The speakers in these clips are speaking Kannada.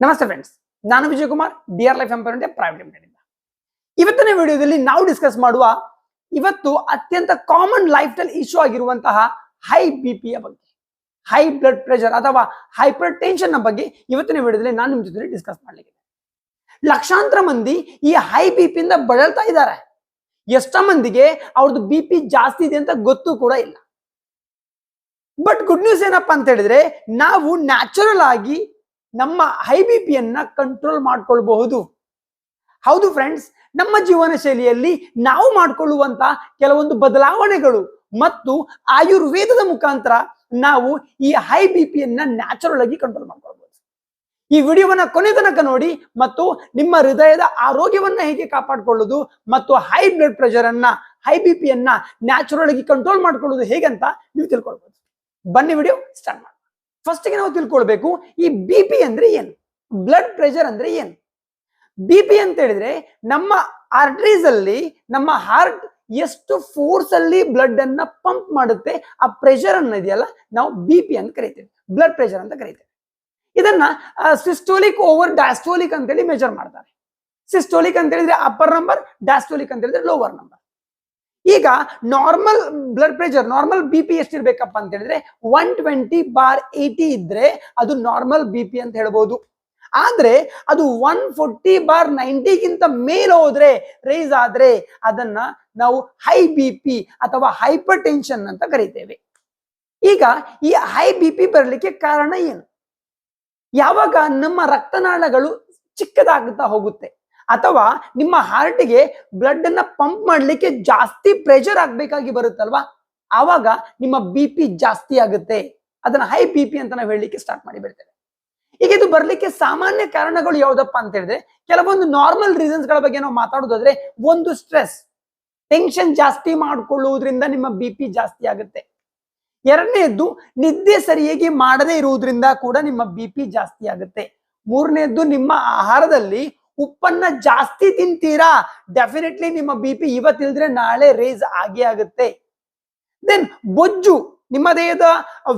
ನಮಸ್ತೆ ಫ್ರೆಂಡ್ಸ್ ನಾನು Vijay Kumar D R life ಎಂಪರ್ private limited ಇಂದ. ಇವತ್ತಿನ ವಿಡಿಯೋದಲ್ಲಿ ನಾವು ಡಿಸ್ಕಸ್ ಮಾಡುವ ಇವತ್ತು ಅತ್ಯಂತ ಕಾಮನ್ ಲೈಫ್ ಸ್ಟೈಲ್ ಇಶ್ಯೂ ಆಗಿರುವಂತಹ ಹೈ ಬಿ ಪಿಯ ಬಗ್ಗೆ ಹೈ ಬ್ಲಡ್ ಪ್ರೆಷರ್ ಅಥವಾ ಹೈಪರ್ ಟೆನ್ಷನ್ನ ಬಗ್ಗೆ ಇವತ್ತಿನ ವಿಡಿಯೋದಲ್ಲಿ ನಾನು ನಿಮ್ಮ ಜೊತೆ ಡಿಸ್ಕಸ್ ಮಾಡ್ಲಿಕ್ಕೆ ಲಕ್ಷಾಂತರ ಮಂದಿ ಈ ಹೈ ಬಿ ಇಂದ ಬಳಲ್ತಾ ಇದ್ದಾರೆ. ಎಷ್ಟೋ ಮಂದಿಗೆ ಅವ್ರದ್ದು ಬಿ ಪಿ ಜಾಸ್ತಿ ಇದೆ ಅಂತ ಗೊತ್ತು ಕೂಡ ಇಲ್ಲ. ಬಟ್ ಗುಡ್ ನ್ಯೂಸ್ ಏನಪ್ಪಾ ಅಂತ ಹೇಳಿದ್ರೆ, ನಾವು ನ್ಯಾಚುರಲ್ ಆಗಿ ನಮ್ಮ ಹೈ ಬಿ ಪಿಯನ್ನ ಕಂಟ್ರೋಲ್ ಮಾಡ್ಕೊಳ್ಬಹುದು. ಹೌದು ಫ್ರೆಂಡ್ಸ್ ನಮ್ಮ ಜೀವನ ಶೈಲಿಯಲ್ಲಿ ನಾವು ಮಾಡಿಕೊಳ್ಳುವಂತ ಕೆಲವೊಂದು ಬದಲಾವಣೆಗಳು ಮತ್ತು ಆಯುರ್ವೇದದ ಮುಖಾಂತರ ನಾವು ಈ ಹೈ ಬಿ ಪಿಯನ್ನ ನ್ಯಾಚುರಲ್ ಆಗಿ ಕಂಟ್ರೋಲ್ ಮಾಡ್ಕೊಳ್ಬಹುದು. ಈ ವಿಡಿಯೋವನ್ನ ಕೊನೆ ತನಕ ನೋಡಿ ಮತ್ತು ನಿಮ್ಮ ಹೃದಯದ ಆರೋಗ್ಯವನ್ನ ಹೇಗೆ ಕಾಪಾಡಿಕೊಳ್ಳುವುದು ಮತ್ತು ಹೈ ಬ್ಲಡ್ ಪ್ರೆಷರ್ ಅನ್ನ ಹೈ ಬಿ ಪಿಯನ್ನ ನ್ಯಾಚುರಲ್ ಆಗಿ ಕಂಟ್ರೋಲ್ ಮಾಡ್ಕೊಳ್ಳೋದು ಅಂತ ನೀವು ತಿಳ್ಕೊಳ್ಬಹುದು. ಬನ್ನಿ ವಿಡಿಯೋ ಸ್ಟಾರ್ಟ್ ಮಾಡಿ ಫಸ್ಟ್ಗೆ ನಾವು ತಿಳ್ಕೊಳ್ಬೇಕು, ಈ ಬಿ ಪಿ ಅಂದ್ರೆ ಏನು? ಬ್ಲಡ್ ಪ್ರೆಷರ್ ಅಂದ್ರೆ ಏನು? ಬಿ ಪಿ ಅಂತ ಹೇಳಿದ್ರೆ ನಮ್ಮ ಆರ್ಟ್ರೀಸ್ ಅಲ್ಲಿ, ನಮ್ಮ ಹಾರ್ಟ್ ಎಷ್ಟು ಫೋರ್ಸ್ ಅಲ್ಲಿ ಬ್ಲಡ್ ಅನ್ನ ಪಂಪ್ ಮಾಡುತ್ತೆ, ಆ ಪ್ರೆಷರ್ ಅನ್ನ ಇದೆಯಲ್ಲ, ನಾವು ಬಿ ಪಿ ಅಂತ ಕರಿತೇವೆ. ಬ್ಲಡ್ ಪ್ರೆಷರ್ ಅಂತ ಕರಿತೇವೆ. ಇದನ್ನ ಸಿಸ್ಟೋಲಿಕ್ ಓವರ್ ಡಾಸ್ಟೋಲಿಕ್ ಅಂತೇಳಿ ಮೆಜರ್ ಮಾಡ್ತಾರೆ. ಸಿಸ್ಟೋಲಿಕ್ ಅಂತ ಹೇಳಿದ್ರೆ ಅಪ್ಪರ್ ನಂಬರ್ ಡಾಸ್ಟೋಲಿಕ್ ಅಂತ ಹೇಳಿದ್ರೆ ಲೋವರ್ ನಂಬರ್ ಈಗ normal blood pressure normal B P ಎಷ್ಟಿರ್ಬೇಕಪ್ಪ ಅಂತ ಹೇಳಿದ್ರೆ ಒನ್ ಟ್ವೆಂಟಿ ಬಾರ್ ಏಯ್ಟಿ ಇದ್ರೆ ಅದು ನಾರ್ಮಲ್ ಬಿ ಪಿ ಅಂತ ಹೇಳ್ಬೋದು. ಆದ್ರೆ ಅದು ಒನ್ ಫೋರ್ಟಿ ಬಾರ್ ನೈಂಟಿಗಿಂತ ಮೇಲೆ ಹೋದ್ರೆ ರೈಸ್ ಆದ್ರೆ ಅದನ್ನ ನಾವು ಹೈ ಬಿ ಪಿ ಅಥವಾ ಹೈಪರ್ ಟೆನ್ಷನ್ ಅಂತ ಕರಿತೇವೆ. ಈಗ ಈ ಹೈ ಬಿ ಪಿ ಬರಲಿಕ್ಕೆ ಕಾರಣ ಏನು? ಯಾವಾಗ ನಮ್ಮ ರಕ್ತನಾಳಗಳು ಚಿಕ್ಕದಾಗುತ್ತಾ ಹೋಗುತ್ತೆ. ಅಥವಾ ನಿಮ್ಮ ಹಾರ್ಟ್ಗೆ ಬ್ಲಡ್ ಅನ್ನ ಪಂಪ್ ಮಾಡ್ಲಿಕ್ಕೆ ಜಾಸ್ತಿ ಪ್ರೆಷರ್ ಆಗ್ಬೇಕಾಗಿ ಬರುತ್ತಲ್ವಾ? ಆವಾಗ ನಿಮ್ಮ ಬಿ ಪಿ ಜಾಸ್ತಿ ಆಗುತ್ತೆ. ಅದನ್ನ ಹೈ ಬಿ ಪಿ ಅಂತ ನಾವು ಹೇಳಲಿಕ್ಕೆ ಸ್ಟಾರ್ಟ್ ಮಾಡಿ ಬಿಡ್ತೇವೆ. ಈಗ ಇದು ಬರ್ಲಿಕ್ಕೆ ಸಾಮಾನ್ಯ ಕಾರಣಗಳು ಯಾವ್ದಪ್ಪ ಅಂತ ಹೇಳಿದ್ರೆ, ಕೆಲವೊಂದು ನಾರ್ಮಲ್ ರೀಸನ್ಸ್ಗಳ ಬಗ್ಗೆ ನಾವು ಮಾತಾಡೋದಾದ್ರೆ ಒಂದು ಸ್ಟ್ರೆಸ್ ಟೆನ್ಷನ್ ಜಾಸ್ತಿ ಮಾಡ್ಕೊಳ್ಳುವುದರಿಂದ ನಿಮ್ಮ ಬಿ ಪಿ ಜಾಸ್ತಿ ಆಗುತ್ತೆ. ಎರಡನೇದ್ದು ನಿದ್ದೆ ಸರಿಯಾಗಿ ಮಾಡದೇ ಇರುವುದರಿಂದ ಕೂಡ ನಿಮ್ಮ ಬಿ ಪಿ ಜಾಸ್ತಿ ಆಗುತ್ತೆ. ಮೂರನೇದ್ದು ನಿಮ್ಮ ಆಹಾರದಲ್ಲಿ ಉಪ್ಪನ್ನ ಜಾಸ್ತಿ ತಿಂತೀರಾ? ಡೆಫಿನೆಟ್ಲಿ ನಿಮ್ಮ ಬಿ ಪಿ ಇವತ್ತಿಲ್ದ್ರೆ ನಾಳೆ ರೇಸ್ ಆಗೇ ಆಗುತ್ತೆ. ದೆನ್ ಬೊಜ್ಜು, ನಿಮ್ಮ ದೇಹದ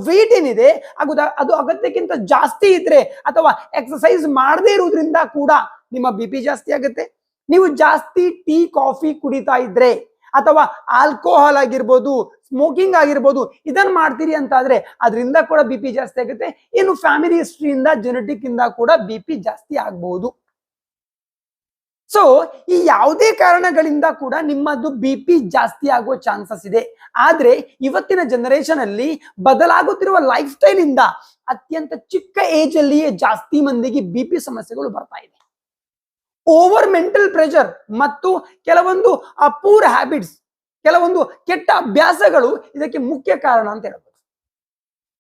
ವೇಟ್ ಏನಿದೆ, ಅದು ಅದು ಅಗತ್ಯಕ್ಕಿಂತ ಜಾಸ್ತಿ ಇದ್ರೆ ಅಥವಾ ಎಕ್ಸಸೈಸ್ ಮಾಡದೇ ಇರೋದ್ರಿಂದ ಕೂಡ ನಿಮ್ಮ ಬಿ ಪಿ ಜಾಸ್ತಿ ಆಗುತ್ತೆ. ನೀವು ಜಾಸ್ತಿ ಟೀ, ಕಾಫಿ ಕುಡಿತಾ ಇದ್ರೆ ಅಥವಾ ಆಲ್ಕೋಹಾಲ್ ಆಗಿರ್ಬೋದು ಸ್ಮೋಕಿಂಗ್ ಆಗಿರ್ಬೋದು ಇದನ್ನ ಮಾಡ್ತೀರಿ ಅಂತ ಆದ್ರೆ ಅದರಿಂದ ಕೂಡ ಬಿ ಪಿ ಜಾಸ್ತಿ ಆಗುತ್ತೆ. ಇನ್ನು ಫ್ಯಾಮಿಲಿ ಹಿಸ್ಟ್ರಿಯಿಂದ ಜೆನೆಟಿಕ್ ಇಂದ ಕೂಡ ಬಿ ಪಿ ಜಾಸ್ತಿ ಆಗಬಹುದು ಸೊ ಈ ಯಾವುದೇ ಕಾರಣಗಳಿಂದ ಕೂಡ ನಿಮ್ಮದು ಬಿ ಪಿ ಜಾಸ್ತಿ ಆಗುವ ಚಾನ್ಸಸ್ ಇದೆ. ಆದ್ರೆ ಇವತ್ತಿನ ಜನರೇಷನ್ ಅಲ್ಲಿ ಬದಲಾಗುತ್ತಿರುವ ಲೈಫ್ ಸ್ಟೈಲ್ ಇಂದ ಅತ್ಯಂತ ಚಿಕ್ಕ ಏಜ್ ಅಲ್ಲಿಯೇ ಜಾಸ್ತಿ ಮಂದಿಗೆ ಬಿ ಪಿ ಸಮಸ್ಯೆಗಳು ಬರ್ತಾ ಇದೆ. ಓವರ್ ಮೆಂಟಲ್ ಪ್ರೆಷರ್ ಮತ್ತು ಕೆಲವೊಂದು ಅಪೂರ್ ಹ್ಯಾಬಿಟ್ಸ್ ಕೆಲವೊಂದು ಕೆಟ್ಟ ಅಭ್ಯಾಸಗಳು ಇದಕ್ಕೆ ಮುಖ್ಯ ಕಾರಣ ಅಂತ ಹೇಳ್ಬೋದು.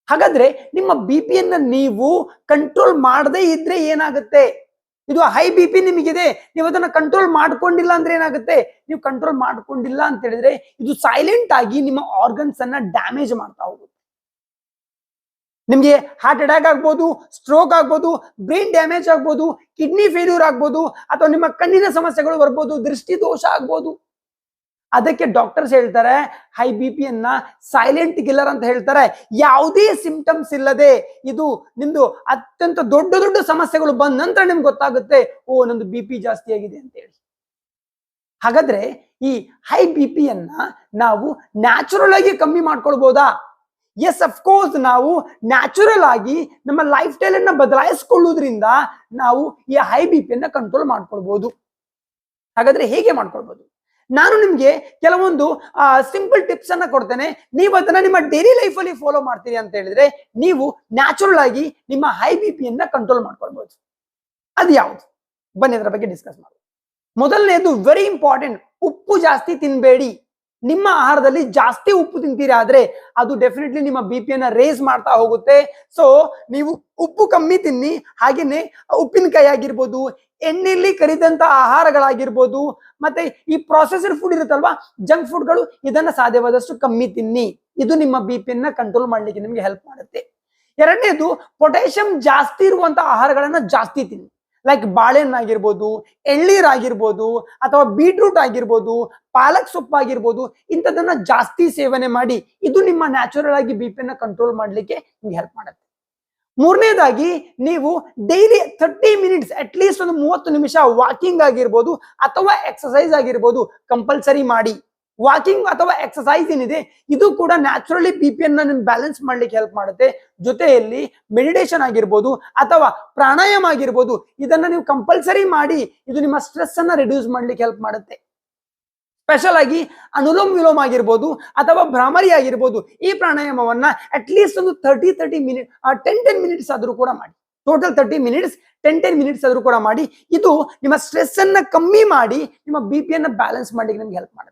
ಹಾಗಾದ್ರೆ ನಿಮ್ಮ ಬಿ ಪಿಯನ್ನ ನೀವು ಕಂಟ್ರೋಲ್ ಮಾಡದೇ ಇದ್ರೆ ಏನಾಗುತ್ತೆ? ಇದು ಹೈ ಬಿ ಪಿ ನಿಮಗಿದೆ. ನೀವು ಅದನ್ನ ಕಂಟ್ರೋಲ್ ಮಾಡ್ಕೊಂಡಿಲ್ಲ ಅಂದ್ರೆ ಏನಾಗುತ್ತೆ? ನೀವು ಕಂಟ್ರೋಲ್ ಮಾಡ್ಕೊಂಡಿಲ್ಲ ಅಂತ ಹೇಳಿದ್ರೆ ಇದು ಸೈಲೆಂಟ್ ಆಗಿ ನಿಮ್ಮ ಆರ್ಗನ್ಸ್ ಅನ್ನ ಡ್ಯಾಮೇಜ್ ಮಾಡ್ತಾ ಹೋಗುತ್ತೆ. ನಿಮ್ಗೆ ಹಾರ್ಟ್ ಅಟ್ಯಾಕ್ ಆಗ್ಬೋದು ಸ್ಟ್ರೋಕ್ ಆಗ್ಬೋದು ಬ್ರೈನ್ ಡ್ಯಾಮೇಜ್ ಆಗ್ಬೋದು ಕಿಡ್ನಿ ಫೇಲ್ಯೂರ್ ಆಗ್ಬೋದು, ಅಥವಾ ನಿಮ್ಮ ಕಣ್ಣಿನ ಸಮಸ್ಯೆಗಳು ಬರ್ಬೋದು ದೃಷ್ಟಿ ದೋಷ ಆಗ್ಬೋದು. ಅದಕ್ಕೆ ಡಾಕ್ಟರ್ಸ್ ಹೇಳ್ತಾರೆ, ಹೈ ಬಿ ಪಿ ಅನ್ನ ಸೈಲೆಂಟ್ ಕಿಲ್ಲರ್ ಅಂತ ಹೇಳ್ತಾರೆ. ಯಾವುದೇ ಸಿಂಪ್ಟಮ್ಸ್ ಇಲ್ಲದೆ ಇದು ನಿಮ್ದು ಅತ್ಯಂತ ದೊಡ್ಡ ದೊಡ್ಡ ಸಮಸ್ಯೆಗಳು ಬಂದ ನಂತರ ನಿಮ್ಗೆ ಗೊತ್ತಾಗುತ್ತೆ, ಓ ನಂದು ಬಿ ಪಿ ಜಾಸ್ತಿ ಆಗಿದೆ ಅಂತ ಹೇಳಿ. ಹಾಗಾದ್ರೆ ಈ ಹೈ ಬಿ ಪಿಯನ್ನ ನಾವು ನ್ಯಾಚುರಲ್ ಆಗಿ ಕಮ್ಮಿ ಮಾಡ್ಕೊಳ್ಬೋದಾ? ಎಸ್ ಅಫ್ಕೋರ್ಸ್ ನಾವು ನ್ಯಾಚುರಲ್ ಆಗಿ ನಮ್ಮ ಲೈಫ್ ಸ್ಟೈಲ್ ಅನ್ನ ಬದಲಾಯಿಸ್ಕೊಳ್ಳೋದ್ರಿಂದ ನಾವು ಈ ಹೈ ಬಿ ಪಿಯನ್ನ ಕಂಟ್ರೋಲ್ ಮಾಡ್ಕೊಳ್ಬಹುದು ಹಾಗಾದ್ರೆ ಹೇಗೆ ಮಾಡ್ಕೊಳ್ಬಹುದು ನಾನು ನಿಮ್ಗೆ ಕೆಲವೊಂದು ಸಿಂಪಲ್ ಟಿಪ್ಸ್ ಅನ್ನ ಕೊಡ್ತೇನೆ. ನೀವು ಅದನ್ನ ನಿಮ್ಮ ಡೈಲಿ ಲೈಫ್ ಅಲ್ಲಿ ಫಾಲೋ ಮಾಡ್ತೀರಿ ಅಂತ ಹೇಳಿದ್ರೆ, ನೀವು ನ್ಯಾಚುರಲ್ ಆಗಿ ನಿಮ್ಮ ಹೈ ಬಿ ಪಿಯನ್ನ ಕಂಟ್ರೋಲ್ ಮಾಡ್ಕೊಳ್ಬಹುದು ಅದು ಯಾವುದು? ಬನ್ನಿ ಅದರ ಬಗ್ಗೆ ಡಿಸ್ಕಸ್ ಮಾಡಿ ಮೊದಲನೇದು ವೆರಿ ಇಂಪಾರ್ಟೆಂಟ್ ಉಪ್ಪು ಜಾಸ್ತಿ ತಿನ್ಬೇಡಿ. ನಿಮ್ಮ ಆಹಾರದಲ್ಲಿ ಜಾಸ್ತಿ ಉಪ್ಪು ತಿಂತೀರಿ ಆದ್ರೆ ಅದು ಡೆಫಿನೆಟ್ಲಿ ನಿಮ್ಮ ಬಿ ಪಿಯನ್ನ ರೇಸ್ ಮಾಡ್ತಾ ಹೋಗುತ್ತೆ. ಸೊ ನೀವು ಉಪ್ಪು ಕಮ್ಮಿ ತಿನ್ನಿ, ಹಾಗೇನೆ ಉಪ್ಪಿನಕಾಯಿ ಆಗಿರ್ಬೋದು, ಎಣ್ಣೆಯಲ್ಲಿ ಕರಿದಂತ ಆಹಾರಗಳಾಗಿರ್ಬೋದು, ಮತ್ತೆ ಈ ಪ್ರೊಸೆಸರ್ ಫುಡ್ ಇರುತ್ತಲ್ವಾ ಜಂಕ್ ಫುಡ್ಗಳು ಇದನ್ನ ಸಾಧ್ಯವಾದಷ್ಟು ಕಮ್ಮಿ ತಿನ್ನಿ. ಇದು ನಿಮ್ಮ ಬಿ ಪಿಯನ್ನ ಕಂಟ್ರೋಲ್ ಮಾಡ್ಲಿಕ್ಕೆ ನಿಮ್ಗೆ ಹೆಲ್ಪ್ ಮಾಡುತ್ತೆ. ಎರಡನೇದು ಪೊಟ್ಯಾಷಿಯಂ ಜಾಸ್ತಿ ಇರುವಂತ ಆಹಾರಗಳನ್ನ ಜಾಸ್ತಿ ತಿನ್ನಿ. ಲೈಕ್ ಬಾಳೆಹಣ್ಣು ಆಗಿರ್ಬೋದು ಎಳ್ಳೀರ್ ಆಗಿರ್ಬೋದು, ಅಥವಾ ಬೀಟ್ರೂಟ್ ಆಗಿರ್ಬೋದು, ಪಾಲಕ್ ಸೊಪ್ಪು ಆಗಿರ್ಬೋದು ಇಂಥದನ್ನ ಜಾಸ್ತಿ ಸೇವನೆ ಮಾಡಿ ಇದು ನಿಮ್ಮ ನ್ಯಾಚುರಲ್ ಆಗಿ ಬಿ ಪಿನ ಕಂಟ್ರೋಲ್ ಮಾಡಲಿಕ್ಕೆ ನಿಮ್ಗೆ ಹೆಲ್ಪ್ ಮಾಡುತ್ತೆ. ಮೂರನೇದಾಗಿ ನೀವು daily thirty minutes at least ಒಂದು ಮೂವತ್ತು ನಿಮಿಷ ವಾಕಿಂಗ್ ಆಗಿರ್ಬೋದು, ಅಥವಾ ಎಕ್ಸಸೈಸ್ ಆಗಿರ್ಬೋದು ಕಂಪಲ್ಸರಿ ಮಾಡಿ. ವಾಕಿಂಗ್ ಅಥವಾ ಎಕ್ಸಸೈಸ್ ಏನಿದೆ, ಇದು ಕೂಡ ನ್ಯಾಚುರಲಿ ಬಿ ಪಿ ಅನ್ನ ಬ್ಯಾಲೆನ್ಸ್ ಮಾಡ್ಲಿಕ್ಕೆ ಹೆಲ್ಪ್ ಮಾಡುತ್ತೆ. ಜೊತೆಯಲ್ಲಿ ಮೆಡಿಟೇಷನ್ ಆಗಿರ್ಬೋದು ಅಥವಾ ಪ್ರಾಣಾಯಾಮ ಆಗಿರ್ಬೋದು, ಇದನ್ನ ನೀವು ಕಂಪಲ್ಸರಿ ಮಾಡಿ ಇದು ನಿಮ್ಮ ಸ್ಟ್ರೆಸ್ ಅನ್ನ ರಿಡ್ಯೂಸ್ ಮಾಡ್ಲಿಕ್ಕೆ ಹೆಲ್ಪ್ ಮಾಡುತ್ತೆ. ಸ್ಪೆಷಲ್ ಆಗಿ ಅನುಲೋಮ್ ವಿಲೋಮ್ ಆಗಿರ್ಬೋದು ಅಥವಾ ಭ್ರಾಮರಿ ಆಗಿರ್ಬೋದು, ಈ ಪ್ರಾಣಾಯಾಮವನ್ನ ಅಟ್ ಲೀಸ್ಟ್ ಒಂದು thirty thirty minute ten ten minutes ಆದ್ರೂ ಕೂಡ ಮಾಡಿ. Total thirty minutes ten ten minutes ಆದ್ರೂ ಕೂಡ ಮಾಡಿ. ಇದು ನಿಮ್ಮ ಸ್ಟ್ರೆಸ್ ಅನ್ನ ಕಮ್ಮಿ ಮಾಡಿ, ನಿಮ್ಮ ಬಿ ಪಿ ಅನ್ನ ಬ್ಯಾಲೆನ್ಸ್ ಮಾಡಲಿಕ್ಕೆ ನಿಮ್ಗೆ ಹೆಲ್ಪ್ ಮಾಡುತ್ತೆ.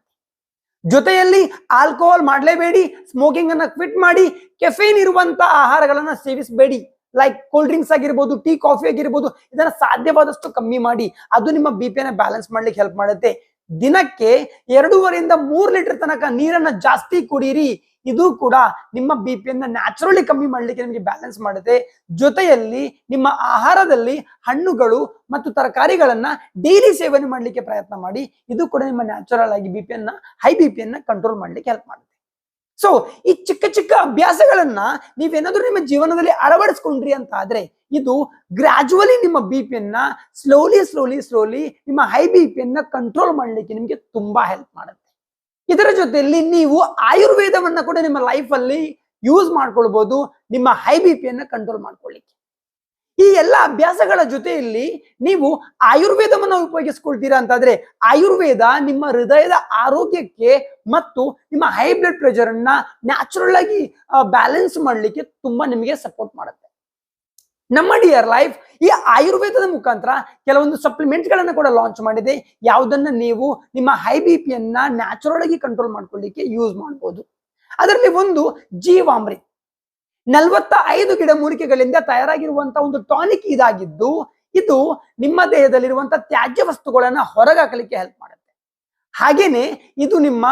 ಜೊತೆಯಲ್ಲಿ ಆಲ್ಕೋಹಾಲ್ ಮಾಡಲೇಬೇಡಿ ಸ್ಮೋಕಿಂಗ್ ಅನ್ನ ಕ್ವಿಟ್ ಮಾಡಿ ಕೆಫೇನ್ ಇರುವಂತ ಆಹಾರಗಳನ್ನ ಸೇವಿಸಬೇಡಿ. ಲೈಕ್ ಕೋಲ್ಡ್ ಡ್ರಿಂಕ್ಸ್ ಆಗಿರ್ಬೋದು ಟೀ ಕಾಫಿ ಆಗಿರ್ಬೋದು, ಇದನ್ನ ಸಾಧ್ಯವಾದಷ್ಟು ಕಮ್ಮಿ ಮಾಡಿ. ಅದು ನಿಮ್ಮ ಬಿ ಪಿಯನ್ನ ಬ್ಯಾಲೆನ್ಸ್ ಮಾಡ್ಲಿಕ್ಕೆ ಹೆಲ್ಪ್ ಮಾಡುತ್ತೆ. ದಿನಕ್ಕೆ ಎರಡೂವರೆಯಿಂದ ಮೂರು ಲೀಟರ್ ತನಕ ನೀರನ್ನ ಜಾಸ್ತಿ ಕುಡೀರಿ. ಇದು ಕೂಡ ನಿಮ್ಮ ಬಿ ಪಿಯನ್ನ ನ್ಯಾಚುರಲಿ ಕಮ್ಮಿ ಮಾಡ್ಲಿಕ್ಕೆ ನಿಮಗೆ ಬ್ಯಾಲೆನ್ಸ್ ಮಾಡುತ್ತೆ. ಜೊತೆಯಲ್ಲಿ ನಿಮ್ಮ ಆಹಾರದಲ್ಲಿ ಹಣ್ಣುಗಳು ಮತ್ತು ತರಕಾರಿಗಳನ್ನ ಡೈಲಿ ಸೇವನೆ ಮಾಡ್ಲಿಕ್ಕೆ ಪ್ರಯತ್ನ ಮಾಡಿ. ಇದು ಕೂಡ ನಿಮ್ಮ ನ್ಯಾಚುರಲ್ ಆಗಿ ಬಿ ಪಿಯನ್ನ ಹೈ ಬಿ ಪಿಯನ್ನ ಕಂಟ್ರೋಲ್ ಮಾಡ್ಲಿಕ್ಕೆ ಹೆಲ್ಪ್ ಮಾಡುತ್ತೆ. ಸೊ ಈ ಚಿಕ್ಕ ಚಿಕ್ಕ ಅಭ್ಯಾಸಗಳನ್ನ ನೀವೇನಾದ್ರೂ ನಿಮ್ಮ ಜೀವನದಲ್ಲಿ ಅಳವಡಿಸ್ಕೊಂಡ್ರಿ ಅಂತ ಆದ್ರೆ ಇದು ಗ್ರಾಜುವಲಿ ನಿಮ್ಮ ಬಿ ಪಿಯನ್ನ ಸ್ಲೋಲಿ ಸ್ಲೋಲಿ ಸ್ಲೋಲಿ ನಿಮ್ಮ ಹೈ ಬಿ ಪಿಯನ್ನ ಕಂಟ್ರೋಲ್ ಮಾಡ್ಲಿಕ್ಕೆ ನಿಮಗೆ ತುಂಬಾ ಹೆಲ್ಪ್ ಮಾಡುತ್ತೆ. ಇದರ ಜೊತೆಯಲ್ಲಿ ನೀವು ಆಯುರ್ವೇದವನ್ನ ಕೂಡ ನಿಮ್ಮ ಲೈಫ್ ಅಲ್ಲಿ ಯೂಸ್ ಮಾಡ್ಕೊಳ್ಬಹುದು ನಿಮ್ಮ ಹೈ ಬಿ ಪಿಯನ್ನ ಕಂಟ್ರೋಲ್ ಮಾಡ್ಕೊಳ್ಳಿಕ್ಕೆ ಈ ಎಲ್ಲ ಅಭ್ಯಾಸಗಳ ಜೊತೆಯಲ್ಲಿ ನೀವು ಆಯುರ್ವೇದವನ್ನ ಉಪಯೋಗಿಸ್ಕೊಳ್ತೀರಾ ಅಂತಂದ್ರೆ, ಆಯುರ್ವೇದ ನಿಮ್ಮ ಹೃದಯದ ಆರೋಗ್ಯಕ್ಕೆ ಮತ್ತು ನಿಮ್ಮ ಹೈ ಬ್ಲಡ್ ಪ್ರೆಷರ್ ಅನ್ನ ನ್ಯಾಚುರಲ್ ಆಗಿ ಬ್ಯಾಲೆನ್ಸ್ ಮಾಡ್ಲಿಕ್ಕೆ ತುಂಬಾ ನಿಮಗೆ ಸಪೋರ್ಟ್ ಮಾಡುತ್ತೆ. ನಮ್ಮ ಡಿಯರ್ ಲೈಫ್ ಈ ಆಯುರ್ವೇದದ ಮುಖಾಂತರ ಕೆಲವೊಂದು ಸಪ್ಲಿಮೆಂಟ್ ಗಳನ್ನ ಕೂಡ ಲಾಂಚ್ ಮಾಡಿದೆ. ಯಾವುದನ್ನ ನೀವು ನಿಮ್ಮ ಹೈ ಬಿ ಪಿಯನ್ನ ನ್ಯಾಚುರಲ್ ಆಗಿ ಕಂಟ್ರೋಲ್ ಮಾಡ್ಕೊಳ್ಳಿಕ್ಕೆ ಯೂಸ್ ಮಾಡಬಹುದು ಅದರಲ್ಲಿ ಒಂದು ಜೀವಾಮೃತ್. ನಲವತ್ತ ಐದು ಗಿಡಮೂಲಿಕೆಗಳಿಂದ ತಯಾರಾಗಿರುವಂತಹ ಒಂದು ಟಾನಿಕ್ ಇದಾಗಿದ್ದು, ಇದು ನಿಮ್ಮ ದೇಹದಲ್ಲಿರುವಂತಹ ತ್ಯಾಜ್ಯ ವಸ್ತುಗಳನ್ನ ಹೊರಗಾಕಲಿಕ್ಕೆ ಹೆಲ್ಪ್ ಮಾಡುತ್ತೆ. ಹಾಗೇನೆ ಇದು ನಿಮ್ಮ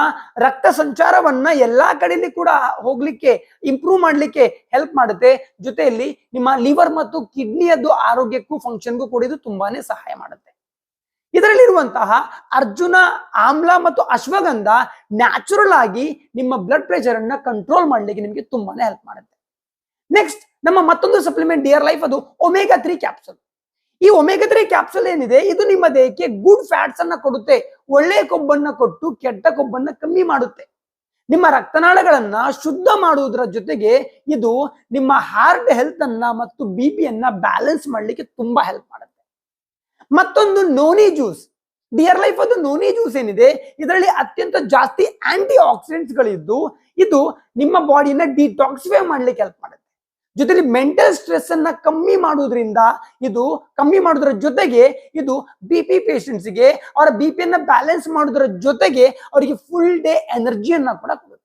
ರಕ್ತ ಸಂಚಾರವನ್ನ ಎಲ್ಲಾ ಕಡೆಯಲ್ಲಿ ಕೂಡ ಹೋಗ್ಲಿಕ್ಕೆ ಇಂಪ್ರೂವ್ ಮಾಡ್ಲಿಕ್ಕೆ ಹೆಲ್ಪ್ ಮಾಡುತ್ತೆ. ಜೊತೆಯಲ್ಲಿ ನಿಮ್ಮ ಲಿವರ್ ಮತ್ತು ಕಿಡ್ನಿಯದ್ದು ಆರೋಗ್ಯಕ್ಕೂ ಫಂಕ್ಷನ್ಗೂ ಕೂಡ ಇದು ತುಂಬಾನೇ ಸಹಾಯ ಮಾಡುತ್ತೆ. ಇದರಲ್ಲಿರುವಂತಹ ಅರ್ಜುನ, ಆಮ್ಲ ಮತ್ತು ಅಶ್ವಗಂಧ ನ್ಯಾಚುರಲ್ ಆಗಿ ನಿಮ್ಮ ಬ್ಲಡ್ ಪ್ರೆಷರ್ ಅನ್ನ ಕಂಟ್ರೋಲ್ ಮಾಡ್ಲಿಕ್ಕೆ ನಿಮಗೆ ತುಂಬಾನೇ ಹೆಲ್ಪ್ ಮಾಡುತ್ತೆ. ನೆಕ್ಸ್ಟ್ ನಮ್ಮ ಮತ್ತೊಂದು ಸಪ್ಲಿಮೆಂಟ್ ಡಿಯರ್ ಲೈಫ್ ಅದು ಒಮೇಗಾ ತ್ರೀ ಕ್ಯಾಪ್ಸುಲ್ ಈ ಒಮೆಗಾ ತ್ರೀ ಕ್ಯಾಪ್ಸುಲ್ ಏನಿದೆ? ಇದು ನಿಮ್ಮ ದೇಹಕ್ಕೆ ಗುಡ್ ಫ್ಯಾಟ್ಸ್ ಅನ್ನ ಕೊಡುತ್ತೆ. ಒಳ್ಳೆ ಕೊಬ್ಬನ್ನ ಕೊಟ್ಟು ಕೆಟ್ಟ ಕೊಬ್ಬನ್ನ ಕಮ್ಮಿ ಮಾಡುತ್ತೆ. ನಿಮ್ಮ ರಕ್ತನಾಳಗಳನ್ನ ಶುದ್ಧ ಮಾಡುವುದರ ಜೊತೆಗೆ ಇದು ನಿಮ್ಮ ಹಾರ್ಟ್ ಹೆಲ್ತ್ ಅನ್ನ ಮತ್ತು ಬಿ ಪಿಯನ್ನ ಬ್ಯಾಲೆನ್ಸ್ ಮಾಡ್ಲಿಕ್ಕೆ ತುಂಬಾ ಹೆಲ್ಪ್ ಮಾಡುತ್ತೆ. ಮತ್ತೊಂದು ನೋನಿ ಜ್ಯೂಸ್ ಡಿಯರ್ ಲೈಫ್ ಅದು ನೋನಿ ಜ್ಯೂಸ್ ಏನಿದೆ? ಇದರಲ್ಲಿ ಅತ್ಯಂತ ಜಾಸ್ತಿ ಆಂಟಿ ಆಕ್ಸಿಡೆಂಟ್ಸ್ ಗಳಿದ್ದು, ಇದು ನಿಮ್ಮ ಬಾಡಿನ ಡಿಟಾಕ್ಸಿಫೈ ಮಾಡ್ಲಿಕ್ಕೆ ಹೆಲ್ಪ್ ಮಾಡುತ್ತೆ. ಜೊತೆಲಿ ಮೆಂಟಲ್ ಸ್ಟ್ರೆಸ್ ಅನ್ನ ಕಮ್ಮಿ ಮಾಡೋದ್ರಿಂದ ಇದು ಕಮ್ಮಿ ಮಾಡೋದ್ರ ಜೊತೆಗೆ ಇದು ಬಿ ಪಿ ಪೇಷಂಟ್ಸ್ಗೆ ಅವರ ಬಿ ಪಿಯನ್ನ ಬ್ಯಾಲೆನ್ಸ್ ಮಾಡೋದ್ರ ಜೊತೆಗೆ ಅವರಿಗೆ ಫುಲ್ ಡೇ ಎನರ್ಜಿಯನ್ನ ಕೂಡ ಕೊಡುತ್ತೆ.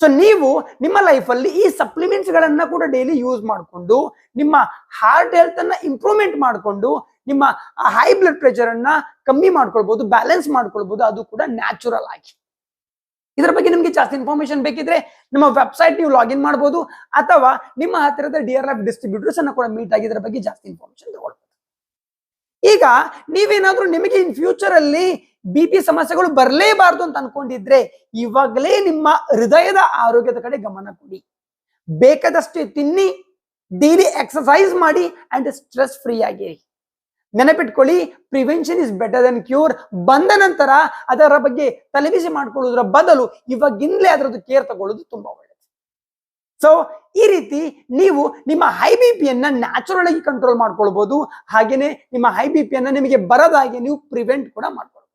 ಸೊ ನೀವು ನಿಮ್ಮ ಲೈಫಲ್ಲಿ ಈ ಸಪ್ಲಿಮೆಂಟ್ಸ್ ಗಳನ್ನ ಕೂಡ ಡೈಲಿ ಯೂಸ್ ಮಾಡಿಕೊಂಡು, ನಿಮ್ಮ ಹಾರ್ಟ್ ಹೆಲ್ತ್ ಅನ್ನ ಇಂಪ್ರೂವ್ಮೆಂಟ್ ಮಾಡಿಕೊಂಡು, ನಿಮ್ಮ ಹೈ ಬ್ಲಡ್ ಪ್ರೆಷರ್ ಅನ್ನ ಕಮ್ಮಿ ಮಾಡ್ಕೊಳ್ಬಹುದು ಬ್ಯಾಲೆನ್ಸ್ ಮಾಡ್ಕೊಳ್ಬಹುದು ಅದು ಕೂಡ ನ್ಯಾಚುರಲ್ ಆಗಿ. ಇದರ ಬಗ್ಗೆ ನಿಮಗೆ ಜಾಸ್ತಿ ಇನ್ಫಾರ್ಮೇಶನ್ ಬೇಕಿದ್ರೆ ನಮ್ಮ ವೆಬ್ಸೈಟ್ ನೀವು ಲಾಗಿನ್ ಮಾಡಬಹುದು ಅಥವಾ ನಿಮ್ಮ ಹತ್ತಿರದ ಡಿ ಆರ್ ಎಫ್ ಡಿಸ್ಟ್ರಿಬ್ಯೂಟರ್ಸ್ ಅನ್ನ ಕೂಡ ಮೀಟ್ ಆಗಿ ಇದರ ಬಗ್ಗೆ ಜಾಸ್ತಿ ಇನ್ಫಾರ್ಮೇಶನ್ ತಗೊಳ್ಬಹುದು ಈಗ ನೀವೇನಾದ್ರೂ ನಿಮಗೆ ಇನ್ ಫ್ಯೂಚರ್ ಅಲ್ಲಿ ಬಿ ಪಿ ಸಮಸ್ಯೆಗಳು ಬರಲೇಬಾರ್ದು ಅಂತ ಅನ್ಕೊಂಡಿದ್ರೆ ಇವಾಗಲೇ ನಿಮ್ಮ ಹೃದಯದ ಆರೋಗ್ಯದ ಕಡೆ ಗಮನ ಕೊಡಿ. ಬೇಕಾದಷ್ಟು ತಿನ್ನಿ ಡೈಲಿ ಎಕ್ಸಸೈಸ್ ಮಾಡಿ ಅಂಡ್ ಸ್ಟ್ರೆಸ್ ಫ್ರೀ ಆಗಿರಿ ನೆನಪಿಟ್ಕೊಳ್ಳಿ prevention is better than cure ಬಂದ ನಂತರ ಅದರ ಬಗ್ಗೆ ತಲೆಬಿಸಿ ಮಾಡ್ಕೊಳ್ಳೋದ್ರ ಬದಲು ಇವಾಗಿಂದಲೇ ಅದರದ್ದು ಕೇರ್ ತಗೊಳ್ಳೋದು ತುಂಬಾ ಒಳ್ಳೆಯದು ಸೊ ಈ ರೀತಿ ನೀವು ನಿಮ್ಮ ಹೈ ಬಿ ಪಿಯನ್ನ ನ್ಯಾಚುರಲ್ ಆಗಿ ಕಂಟ್ರೋಲ್ ಮಾಡ್ಕೊಳ್ಬಹುದು ಹಾಗೇನೆ ನಿಮ್ಮ ಹೈ ಬಿ ಪಿಯನ್ನ ನಿಮಗೆ ಬರದಾಗೆ ನೀವು ಪ್ರಿವೆಂಟ್ ಕೂಡ ಮಾಡ್ಕೊಳ್ಬಹುದು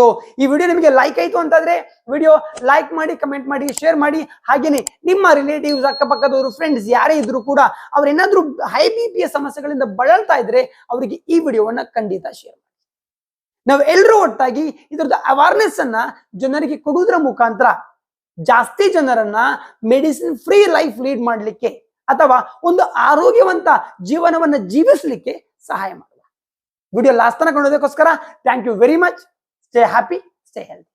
ಸೊ ಈ ವಿಡಿಯೋ ನಿಮಗೆ ಲೈಕ್ ಆಯ್ತು ಅಂತಂದ್ರೆ ವಿಡಿಯೋ ಲೈಕ್ ಮಾಡಿ ಕಮೆಂಟ್ ಮಾಡಿ ಶೇರ್ ಮಾಡಿ. ಹಾಗೇನೆ ನಿಮ್ಮ ರಿಲೇಟಿವ್ಸ್ ಅಕ್ಕಪಕ್ಕದವರು ಫ್ರೆಂಡ್ಸ್ ಯಾರೇ ಇದ್ರು ಕೂಡ ಅವ್ರೇನಾದ್ರೂ ಹೈ ಬಿ ಪಿಯ ಸಮಸ್ಯೆಗಳಿಂದ ಬಳಲ್ತಾ ಇದ್ರೆ ಅವರಿಗೆ ಈ ವಿಡಿಯೋವನ್ನ ಖಂಡಿತ ಶೇರ್ ಮಾಡಿ. ನಾವು ಎಲ್ಲರೂ ಒಟ್ಟಾಗಿ ಇದ್ರದ್ದು ಅವೇರ್ನೆಸ್ ಅನ್ನ ಜನರಿಗೆ ಕೊಡುವುದರ ಮುಖಾಂತರ ಜಾಸ್ತಿ ಜನರನ್ನ ಮೆಡಿಸಿನ್ ಫ್ರೀ ಲೈಫ್ ಲೀಡ್ ಮಾಡಲಿಕ್ಕೆ ಅಥವಾ ಒಂದು ಆರೋಗ್ಯವಂತ ಜೀವನವನ್ನ ಜೀವಿಸಲಿಕ್ಕೆ ಸಹಾಯ ಮಾಡಲ್ಲ ವಿಡಿಯೋ ಲಾಸ್ಟ್ ತನಕ thank you very much stay happy, stay healthy.